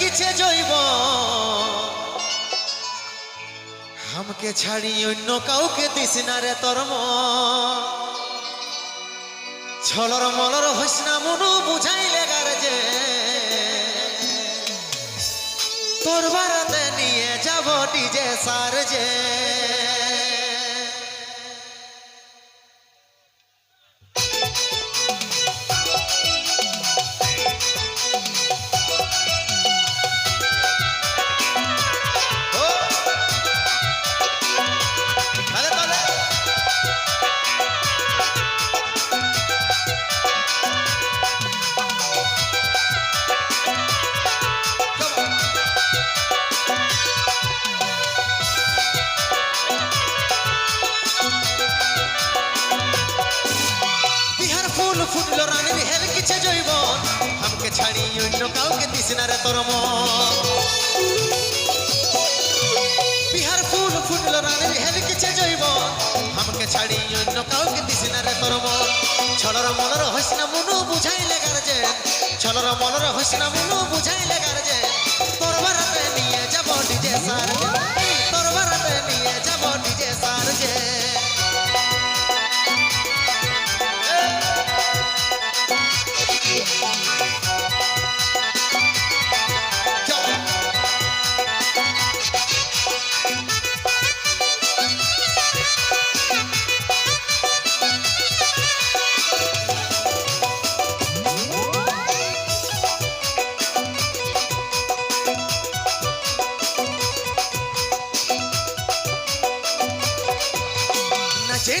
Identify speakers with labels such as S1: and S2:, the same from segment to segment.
S1: হেলকিছে জৈব। আমাকে ছাড়ি অন্য কাউকে দিস না রে তোর। ছলর মলর হইস না মনু বুঝাইলে গার যে। তোর বারাতে নিয়ে যাব ডিজে সার যে ফুটলো রানীর হেল কিছে জৈবন। আমাকে ছাড়ি অন্য কাউকে দিস না রে তোর বিহার ফুল ফুটলো রানীর হেল কিছে জৈবন। আমাকে ছাড়ি অন্য কাউকে দিস না রে তোর ছলর মলর হইস না মনু বুঝাইলে গার্জে ছলর মলর হইস না মনু বুঝাইলে গার্জে তোর বারাতে নিয়ে যাব ডিজে সার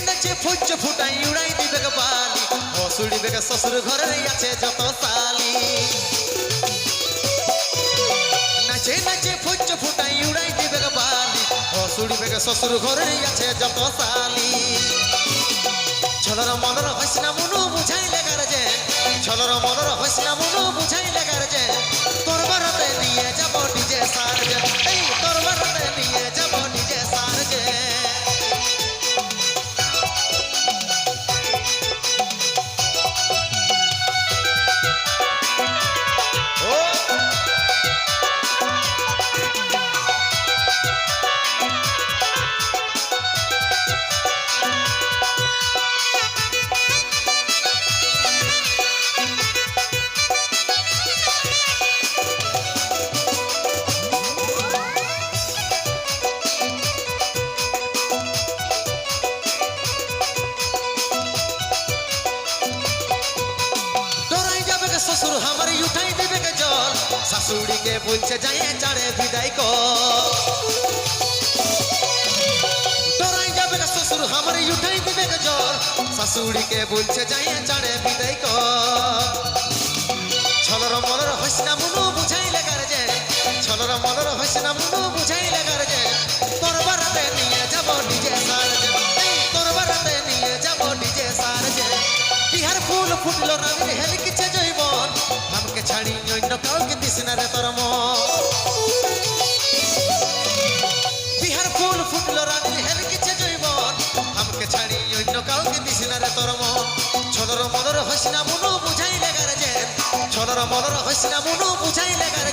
S1: নাচে ফুচ ফুটাই উড়াই দিবে বালি। হসুড়িবে গো শ্বশুর ঘরে আছে যত সালি নাচে নাচে ফুচ ফুটাই উড়াই দিবে বালি। হসুড়িবে গো শ্বশুর ঘরে আছে যত সালি ছলর মলর হইস না মনু বুঝাই লেগার যে? ছলর মলর হইস না মনু বলছে যাই চারে বিদায় কর। ডরাই যাবে না শ্বশুর আমারই উঠাই দিবে জ্বর। শাশুড়িকে বলছে যাই চারে বিদায় কর। ছলর মলর হইস না মুনু, বুঝাইলে যে? ছলর মলর হইস না মনু ফুল ফুটলো হেল কিছে জৈবন আমাকে ছাড়ি অন্য কাউকে দিস না রে তোর বিহার ফুল ফুটলো রানীর হেল কিছে জৈবন আমাকে ছাড়ি অন্য কাউকে দিস না রে তোর মন। ছলর মনর হসিনা মুনু বুঝাই লেগার যে ছলর মনর হসিনা মুনু বুঝাই লেগার